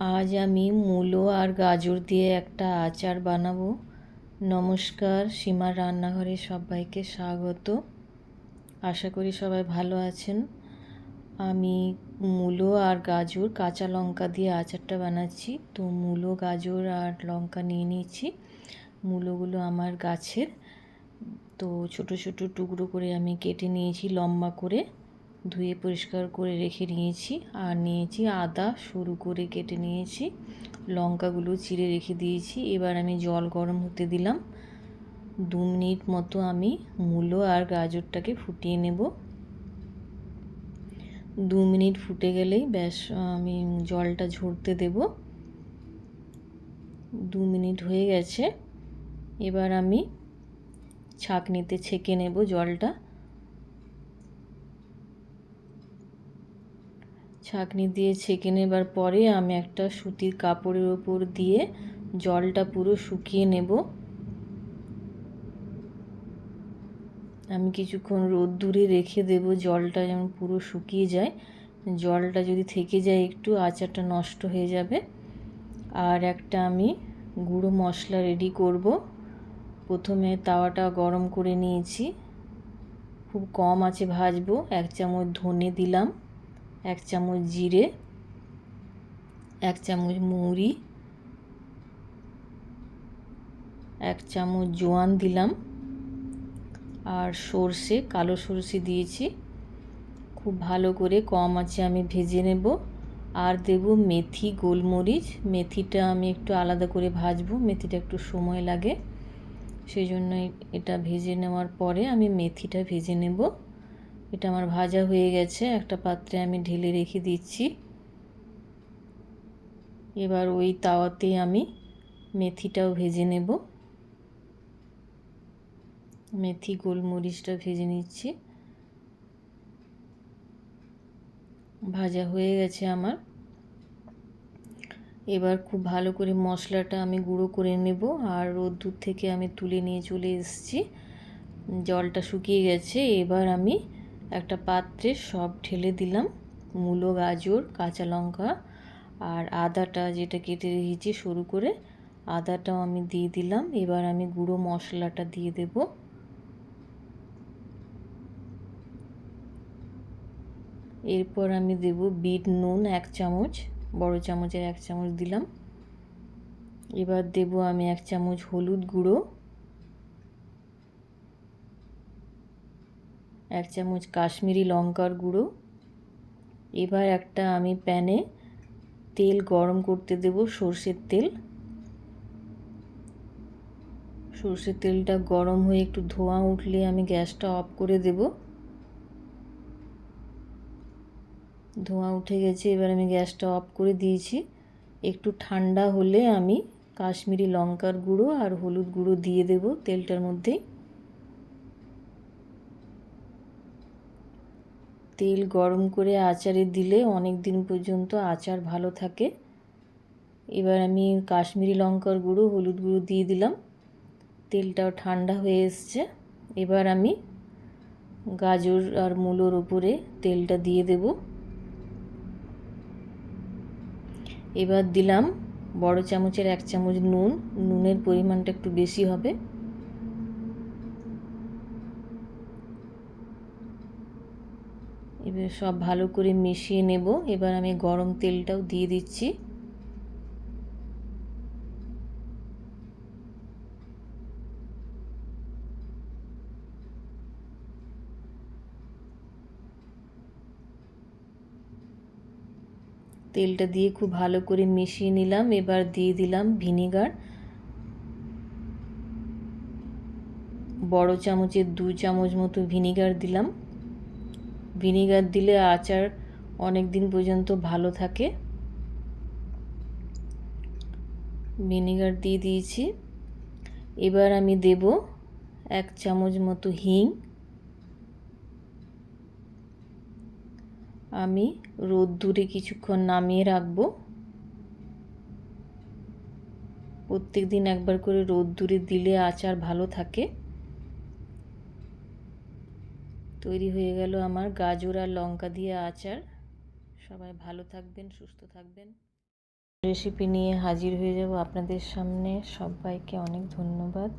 আজ আমি মূলো আর গাজর দিয়ে একটা আচার বানাবো। নমস্কার, সীমার রান্নাঘরে সবাইকে স্বাগত। আশা করি সবাই ভালো আছেন। আমি মূলো আর গাজর, কাঁচা লঙ্কা দিয়ে আচারটা বানাচ্ছি। তো মূলো, গাজর আর লঙ্কা নিয়ে নিয়েছি। মূলোগুলো আমার গাছের। তো ছোট ছোট টুকরো করে আমি কেটে নিয়েছি লম্বা করে। ধুয়ে পরিষ্কার করে রেখে নিয়েছি আর নিয়েছি আদা সরু করে কেটে নিয়েছি। লঙ্কাগুলো চিড়ে রেখে দিয়েছি। এবার আমি জল গরম হতে দিলাম। দু মিনিট মতো আমি মূলো আর গাজরটাকে ফুটিয়ে নেব। দু মিনিট ফুটে গেলেই ব্যাস, আমি জলটা ঝরতে দেব। দু মিনিট হয়ে গেছে। এবার আমি ছাঁকনিতে ছেঁকে নেব জলটা। ছাঁকনি দিয়ে ছেঁকে নেবার পরে আমি একটা সুতির কাপড়ের ওপর দিয়ে জলটা পুরো শুকিয়ে নেব। আমি কিছুক্ষণ রোদ্দুরে রেখে দেব জলটা যেমন পুরো শুকিয়ে যায়। জলটা যদি থেকে যায় একটু, আচারটা নষ্ট হয়ে যাবে। আর একটা আমি গুঁড়ো মশলা রেডি করব। প্রথমে তাওয়াটা গরম করে নিয়েছি। খুব কম আছে ভাজবো, এক চামচ ধনে দিলাম। এক চামচ জিরে, এক চামচ মৌরি, এক চামচ জোয়ান দিলাম। আর সর্ষে, কালো সর্ষে দিয়েছি। খুব ভালো করে কম আছে আমি ভেজে নেব। আর দেব মেথি, গোলমরিচ। মেথিটা আমি একটু আলাদা করে ভাজবো, মেথিটা একটু সময় লাগে। সেই জন্য এটা ভেজে নেওয়ার পরে আমি মেথিটা ভেজে নেব। এটা আমার ভাজা হয়ে গেছে। একটা পাত্রে আমি ঢেলে রেখে দিচ্ছি। এবার ওই তাওয়াতে আমি মেথিটাও ভেজে নেব। মেথি, গোলমরিচটা ভেজে নিচ্ছি। ভাজা হয়ে গেছে আমার। এবার খুব ভালো করে মশলাটা আমি গুঁড়ো করে নেব। আর রোদ্দুর থেকে আমি তুলে নিয়ে চলে এসেছি। জলটা শুকিয়ে গেছে। এবার আমি একটা পাত্রে সব ঢেলে দিলাম। মূলো, গাজর, কাঁচা লঙ্কা আর আদাটা যেটা কেটে রেখেছি শুরু করে, আদাটাও আমি দিয়ে দিলাম। এবার আমি গুঁড়ো মশলাটা দিয়ে দেব। এরপর আমি দেব বিট, নুন এক চামচ, বড় চামচের এক চামচ দিলাম। এবার দেব আমি এক চামচ হলুদ গুঁড়ো। এক চামচ কাশ্মীরি লঙ্কার গুঁড়ো। এবার একটা আমি প্যানে তেল গরম করতে দেব সর্ষের তেল। সর্ষের তেলটা গরম হয়ে একটু ধোঁয়া উঠলে আমি গ্যাসটা অফ করে দেব। ধোঁয়া উঠে গেছে, এবার আমি গ্যাসটা অফ করে দিয়েছি। একটু ঠান্ডা হলে আমি কাশ্মীরি লঙ্কার গুঁড়ো আর হলুদ গুঁড়ো দিয়ে দেব তেলটার মধ্যেই তেল গরম করে আচারে দিলে অনেক দিন পর্যন্ত আচার ভালো থাকে। এবার আমি কাশ্মীরি লঙ্কার গুঁড়ো, হলুদ গুঁড়ো দিয়ে দিলাম। তেলটাও ঠান্ডা হয়ে এসছে। এবার আমি গাজর আর মূলোর উপরে তেলটা দিয়ে দেব। এবার দিলাম বড় চামচের এক চামচ নুন। নুনের পরিমাণটা একটু বেশি হবে। এবার সব ভালো করে মিশিয়ে নেব। এবার আমি গরম তেলটাও দিয়ে দিচ্ছি। তেলটা দিয়ে খুব ভালো করে মিশিয়ে নিলাম। এবার দিয়ে দিলাম ভিনিগার। বড় চামচের দু চামচ মতো ভিনিগার দিলাম। ভিনিগার দিলে আচার অনেক দিন পর্যন্ত ভালো থাকে। ভিনিগার দিয়ে দিয়েছি। এবার আমি দেব এক চামচ মতো হিং। আমি রোদ্দুরে কিছুক্ষণ নামিয়ে রাখব। প্রত্যেক দিন একবার করে রোদ্দুরে দিলে আচার ভালো থাকে। তৈরি হয়ে গেল আমার গাজর আর লঙ্কা দিয়ে আচার। সবাই ভালো থাকবেন, সুস্থ থাকবেন। রেসিপি নিয়ে হাজির হয়ে যাব আপনাদের সামনে। সবাইকে অনেক ধন্যবাদ।